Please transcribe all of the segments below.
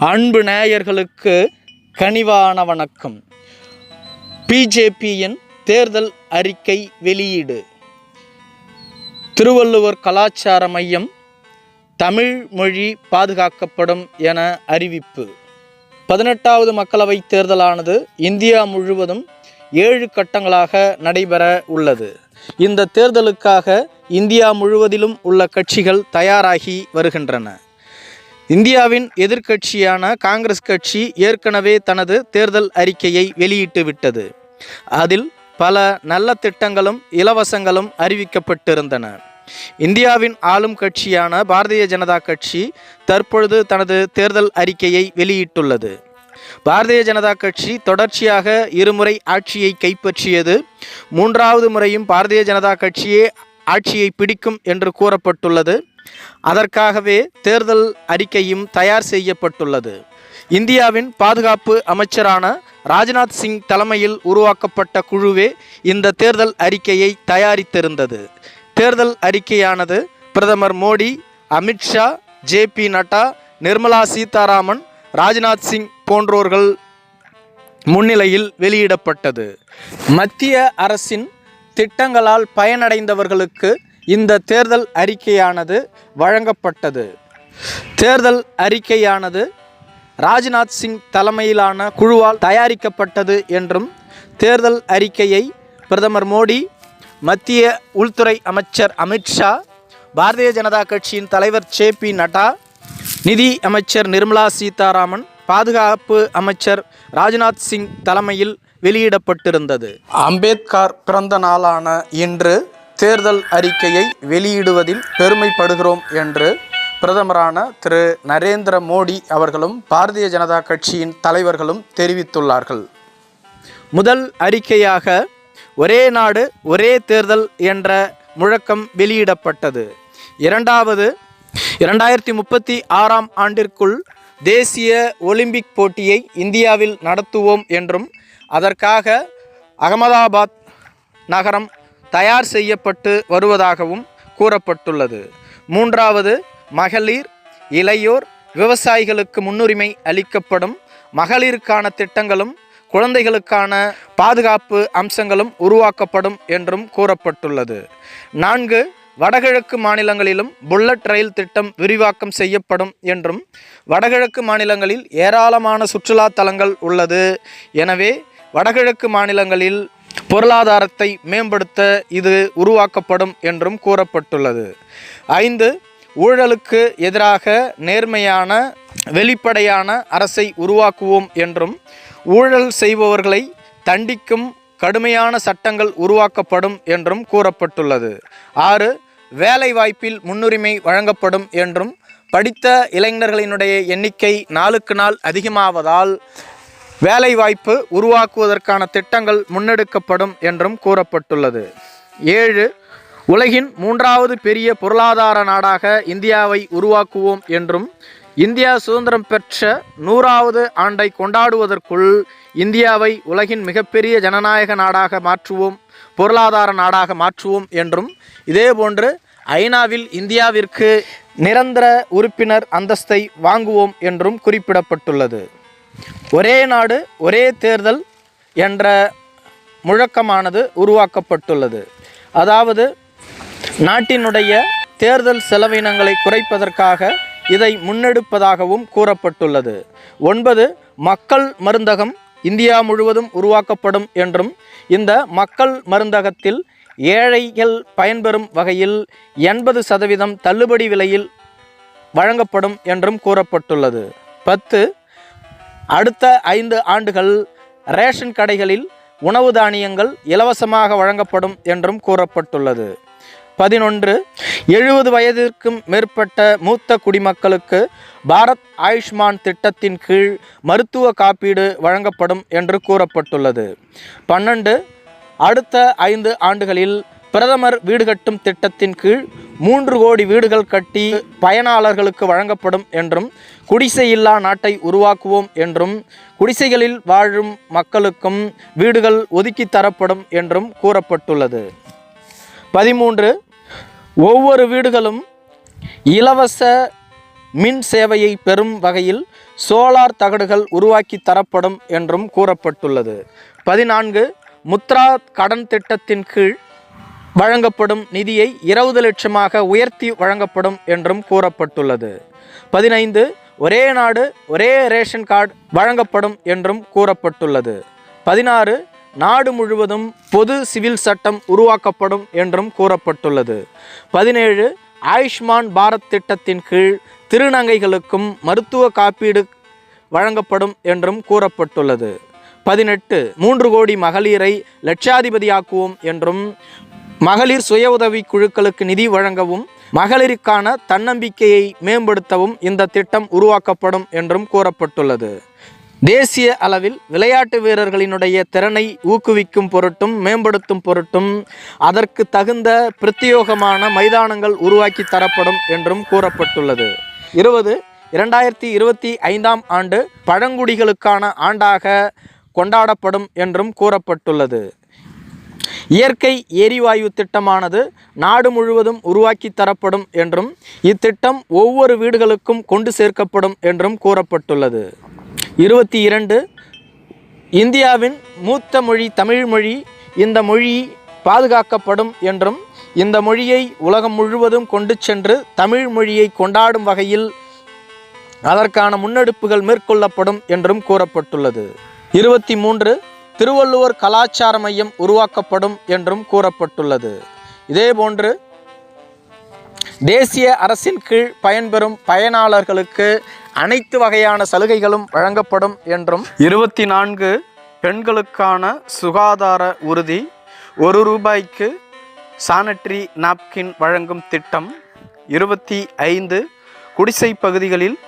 அன்பு நேயர்களுக்கு கனிவான வணக்கம். பிஜேபியின் தேர்தல் அறிக்கை வெளியீடு. திருவள்ளுவர் கலாச்சார மையம் தமிழ் மொழி பாதுகாக்கப்படும் என அறிவிப்பு. பதினெட்டாவது மக்களவைத் தேர்தலானது இந்தியா முழுவதும் ஏழு கட்டங்களாக நடைபெற உள்ளது. இந்த தேர்தலுக்காக இந்தியா முழுவதிலும் உள்ள கட்சிகள் தயாராகி வருகின்றன. இந்தியாவின் எதிர்க்கட்சியான காங்கிரஸ் கட்சி ஏற்கனவே தனது தேர்தல் அறிக்கையை வெளியிட்டு விட்டது. அதில் பல நல்ல திட்டங்களும் இலவசங்களும் அறிவிக்கப்பட்டிருந்தன. இந்தியாவின் ஆளும் கட்சியான பாரதிய ஜனதா கட்சி தற்பொழுது தனது தேர்தல் அறிக்கையை வெளியிட்டுள்ளது. பாரதிய ஜனதா கட்சி தொடர்ச்சியாக இருமுறை ஆட்சியை கைப்பற்றியது. மூன்றாவது முறையும் பாரதிய ஜனதா கட்சியே ஆட்சியை பிடிக்கும் என்று கூறப்பட்டுள்ளது. அதற்காகவே தேர்தல் அறிக்கையும் தயார் செய்யப்பட்டுள்ளது. இந்தியாவின் பாதுகாப்பு அமைச்சரான ராஜ்நாத் சிங் தலைமையில் உருவாக்கப்பட்ட குழுவே இந்த தேர்தல் அறிக்கையை தயாரித்திருந்தது. தேர்தல் அறிக்கையானது பிரதமர் மோடி அமித்ஷா ஜே பி நட்டா நிர்மலா சீதாராமன் ராஜ்நாத் சிங் போன்றோர்கள் முன்னிலையில் வெளியிடப்பட்டது. மத்திய அரசின் திட்டங்களால் பயனடைந்தவர்களுக்கு இந்த தேர்தல் அறிக்கையானது வழங்கப்பட்டது. தேர்தல் அறிக்கையானது ராஜ்நாத் சிங் தலைமையிலான குழுவால் தயாரிக்கப்பட்டது என்றும் தேர்தல் அறிக்கையை பிரதமர் மோடி மத்திய உள்துறை அமைச்சர் அமித்ஷா பாரதிய ஜனதா கட்சியின் தலைவர் ஜே பி நட்டா நிதி அமைச்சர் நிர்மலா சீதாராமன் பாதுகாப்பு அமைச்சர் ராஜ்நாத் சிங் தலைமையில் வெளியிடப்பட்டிருந்தது. அம்பேத்கர் பிறந்த நாளான இன்று தேர்தல் அறிக்கையை வெளியிடுவதில் பெருமைப்படுகிறோம் என்று பிரதமரான திரு. நரேந்திர மோடி அவர்களும் பாரதிய ஜனதா கட்சியின் தலைவர்களும் தெரிவித்துள்ளார்கள். முதல் அறிக்கையாக ஒரே நாடு ஒரே தேர்தல் என்ற முழக்கம் வெளியிடப்பட்டது. இரண்டாவது இரண்டாயிரத்தி முப்பத்தி ஆறாம் ஆண்டிற்குள் தேசிய ஒலிம்பிக் போட்டியை இந்தியாவில் நடத்துவோம் என்றும் அதற்காக அகமதாபாத் நகரம் தயார் செய்யப்பட்டு வருவதாகவும் கூறப்பட்டுள்ளது. மூன்றாவது மகளிர் இளையோர் விவசாயிகளுக்கு முன்னுரிமை அளிக்கப்படும் மகளிருக்கான திட்டங்களும் குழந்தைகளுக்கான பாதுகாப்பு அம்சங்களும் உருவாக்கப்படும் என்றும் கூறப்பட்டுள்ளது. நான்கு வடகிழக்கு மாநிலங்களிலும் புல்லட் ரயில் திட்டம் விரிவாக்கம் செய்யப்படும் என்றும் வடகிழக்கு மாநிலங்களில் ஏராளமான சுற்றுலா தலங்கள் உள்ளது. எனவே வடகிழக்கு மாநிலங்களில் பொருளாதாரத்தை மேம்படுத்த இது உருவாக்கப்படும் என்றும் கூறப்பட்டுள்ளது. ஐந்து ஊழலுக்கு எதிராக நேர்மையான வெளிப்படையான அரசை உருவாக்குவோம் என்றும் ஊழல் செய்பவர்களை தண்டிக்கும் கடுமையான சட்டங்கள் உருவாக்கப்படும் என்றும் கூறப்பட்டுள்ளது. ஆறு வேலைவாய்ப்பில் முன்னுரிமை வழங்கப்படும் என்றும் படித்த இளைஞர்களினுடைய எண்ணிக்கை நாளுக்கு நாள் அதிகமாவதால் வேலைவாய்ப்பு உருவாக்குவதற்கான திட்டங்கள் முன்னெடுக்கப்படும் என்றும் கூறப்பட்டுள்ளது. ஏழு உலகின் மூன்றாவது பெரிய பொருளாதார நாடாக இந்தியாவை உருவாக்குவோம் என்றும் இந்தியா சுதந்திரம் பெற்ற நூறாவது ஆண்டை கொண்டாடுவதற்குள் இந்தியாவை உலகின் மிகப்பெரிய ஜனநாயக நாடாக மாற்றுவோம் பொருளாதார நாடாக மாற்றுவோம் என்றும் இதேபோன்று ஐநாவில் இந்தியாவிற்கு நிரந்தர உறுப்பினர் அந்தஸ்தை வாங்குவோம் என்றும் குறிப்பிடப்பட்டுள்ளது. ஒரே நாடு ஒரே தேர்தல் என்ற முழக்கமானது உருவாக்கப்பட்டுள்ளது. அதாவது நாட்டினுடைய தேர்தல் செலவினங்களை குறைப்பதற்காக இதை முன்னெடுப்பதாகவும் கூறப்பட்டுள்ளது. ஒன்பது மக்கள் மருந்தகம் இந்தியா முழுவதும் உருவாக்கப்படும் என்றும் இந்த மக்கள் மருந்தகத்தில் ஏழைகள் பயன்பெறும் வகையில் எண்பது சதவீதம் தள்ளுபடி விலையில் வழங்கப்படும் என்றும் கூறப்பட்டுள்ளது. பத்து அடுத்த ஐந்து ஆண்டுகள் ரேஷன் கடைகளில் உணவு தானியங்கள் இலவசமாக வழங்கப்படும் என்றும் கூறப்பட்டுள்ளது. பதினொன்று எழுபது வயதிற்கும் மேற்பட்ட மூத்த குடிமக்களுக்கு பாரத் ஆயுஷ்மான் திட்டத்தின் கீழ் மருத்துவ காப்பீடு வழங்கப்படும் என்று கூறப்பட்டுள்ளது. பன்னெண்டு அடுத்த ஐந்து ஆண்டுகளில் பிரதமர் வீடு கட்டும் திட்டத்தின் கீழ் மூன்று கோடி வீடுகள் கட்டி பயனாளர்களுக்கு வழங்கப்படும் என்றும் குடிசை இல்லா நாட்டை உருவாக்குவோம் என்றும் குடிசைகளில் வாழும் மக்களுக்கும் வீடுகள் ஒதுக்கி தரப்படும் என்றும் கூறப்பட்டுள்ளது. பதிமூன்று ஒவ்வொரு வீடுகளும் இலவச மின் சேவையை பெறும் வகையில் சோலார் தகடுகள் உருவாக்கி தரப்படும் என்றும் கூறப்பட்டுள்ளது. பதினான்கு முத்ரா கடன் திட்டத்தின் கீழ் வழங்கப்படும் நிதியை இருபது லட்சமாக உயர்த்தி வழங்கப்படும் என்றும் கூறப்பட்டுள்ளது. பதினைந்து ஒரே நாடு ஒரே ரேஷன் கார்டு வழங்கப்படும் என்றும் கூறப்பட்டுள்ளது. பதினாறு நாடு முழுவதும் பொது சிவில் சட்டம் உருவாக்கப்படும் என்றும் கூறப்பட்டுள்ளது. பதினேழு ஆயுஷ்மான் பாரத் திட்டத்தின் கீழ் திருநங்கைகளுக்கும் மருத்துவ காப்பீடு வழங்கப்படும் என்றும் கூறப்பட்டுள்ளது. பதினெட்டு மூன்று கோடி மகளிரை லட்சாதிபதியாக்குவோம் என்றும் மகளிர் சுய உதவி குழுக்களுக்கு நிதி வழங்கவும் மகளிருக்கான தன்னம்பிக்கையை மேம்படுத்தவும் இந்த திட்டம் உருவாக்கப்படும் என்றும் கூறப்பட்டுள்ளது. தேசிய அளவில் விளையாட்டு வீரர்களினுடைய திறனை ஊக்குவிக்கும் பொருட்டும் மேம்படுத்தும் பொருட்டும் அதற்கு தகுந்த பிரத்யோகமான மைதானங்கள் உருவாக்கி தரப்படும் என்றும் கூறப்பட்டுள்ளது. இருபது இரண்டாயிரத்தி இருபத்தி ஐந்தாம் ஆண்டு பழங்குடிகளுக்கான ஆண்டாக கொண்டாடப்படும் என்றும் கூறப்பட்டுள்ளது. இயற்கை எரிவாயு திட்டமானது நாடு முழுவதும் உருவாக்கி தரப்படும் என்றும் இத்திட்டம் ஒவ்வொரு வீடுகளுக்கும் கொண்டு சேர்க்கப்படும் என்றும் கூறப்பட்டுள்ளது. இருபத்தி இரண்டு இந்தியாவின் மூத்த மொழி தமிழ் மொழி இந்த மொழி பாதுகாக்கப்படும் என்றும் இந்த மொழியை உலகம் முழுவதும் கொண்டு சென்று தமிழ் மொழியை கொண்டாடும் வகையில் அதற்கான முன்னெடுப்புகள் மேற்கொள்ளப்படும் என்றும் கூறப்பட்டுள்ளது. இருபத்தி மூன்று திருவள்ளுவர் கலாச்சார மையம் உருவாக்கப்படும் என்றும் கூறப்பட்டுள்ளது. இதேபோன்று தேசிய அரசின் கீழ் பயன்பெறும் பயனாளர்களுக்கு அனைத்து வகையான சலுகைகளும் வழங்கப்படும் என்றும் இருபத்தி நான்கு பெண்களுக்கான சுகாதார உறுதி ஒரு ரூபாய்க்கு சானிட்டரி நாப்கின் வழங்கும் திட்டம் இருபத்தி ஐந்து குடிசை பகுதிகளில்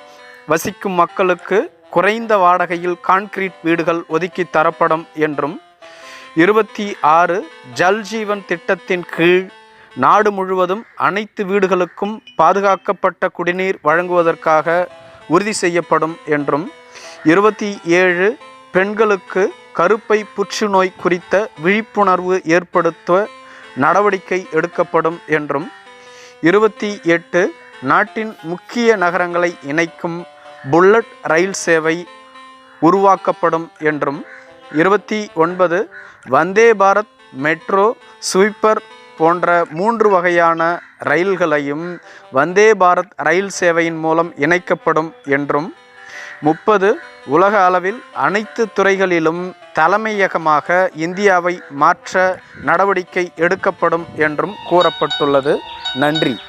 வசிக்கும் மக்களுக்கு குறைந்த வாடகையில் கான்கிரீட் வீடுகள் ஒதுக்கி தரப்படும் என்றும் இருபத்தி ஆறு ஜல்ஜீவன் திட்டத்தின் கீழ் நாடு முழுவதும் அனைத்து வீடுகளுக்கும் பாதுகாக்கப்பட்ட குடிநீர் வழங்குவதற்காக உறுதி செய்யப்படும் என்றும் இருபத்தி ஏழு பெண்களுக்கு கருப்பை புற்றுநோய் குறித்த விழிப்புணர்வு ஏற்படுத்த நடவடிக்கை எடுக்கப்படும் என்றும் இருபத்தி எட்டு நாட்டின் முக்கிய நகரங்களை இணைக்கும் புல்லட் ரயில் சேவை உருவாக்கப்படும் என்றும் இருபத்தி ஒன்பது வந்தே பாரத் மெட்ரோ ஸ்வீப்பர் போன்ற மூன்று வகையான ரயில்களையும் வந்தே பாரத் ரயில் சேவையின் மூலம் இணைக்கப்படும் என்றும் முப்பது உலக அளவில் அனைத்து துறைகளிலும் தலைமையகமாக இந்தியாவை மாற்ற நடவடிக்கை எடுக்கப்படும் என்றும் கூறப்பட்டுள்ளது. நன்றி.